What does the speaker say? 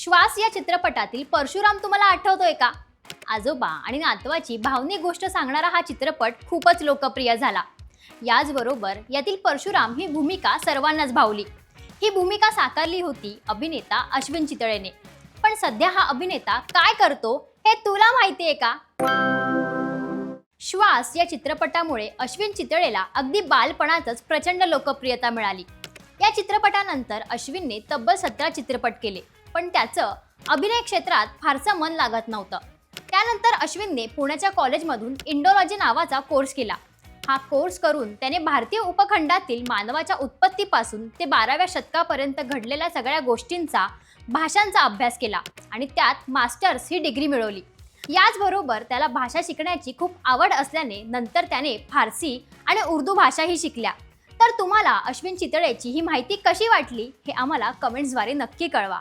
श्वास या चित्रपटातील परशुराम तुम्हाला आठवतोय का? आजोबा आणि नातवाची भावनिक गोष्ट सांगणारा हा चित्रपट खूपच लोकप्रिय झाला. याचबरोबर यातील परशुराम ही भूमिका सर्वांनाच भावली. ही भूमिका साकारली होती अभिनेता अश्विन चितळेने. पण सध्या हा अभिनेता काय करतो हे तुला माहिती आहे का? श्वास या चित्रपटामुळे अश्विन चितळेला अगदी बालपणातच प्रचंड लोकप्रियता मिळाली. या चित्रपटानंतर अश्विनने तब्बल सतरा चित्रपट केले. पण त्याचं अभिनय क्षेत्रात फारसं मन लागत नव्हतं. त्यानंतर अश्विनने पुण्याच्या कॉलेजमधून इंडोलॉजी नावाचा कोर्स केला. हा कोर्स करून त्याने भारतीय उपखंडातील मानवाच्या उत्पत्तीपासून ते बाराव्या शतकापर्यंत घडलेल्या सगळ्या गोष्टींचा भाषांचा अभ्यास केला आणि त्यात मास्टर्स ही डिग्री मिळवली. याचबरोबर त्याला भाषा शिकण्याची खूप आवड असल्याने नंतर त्याने फारसी आणि उर्दू भाषाही शिकल्या. तर तुम्हाला अश्विन चितळेची ही माहिती कशी वाटली हे आम्हाला कमेंट्सद्वारे नक्की कळवा.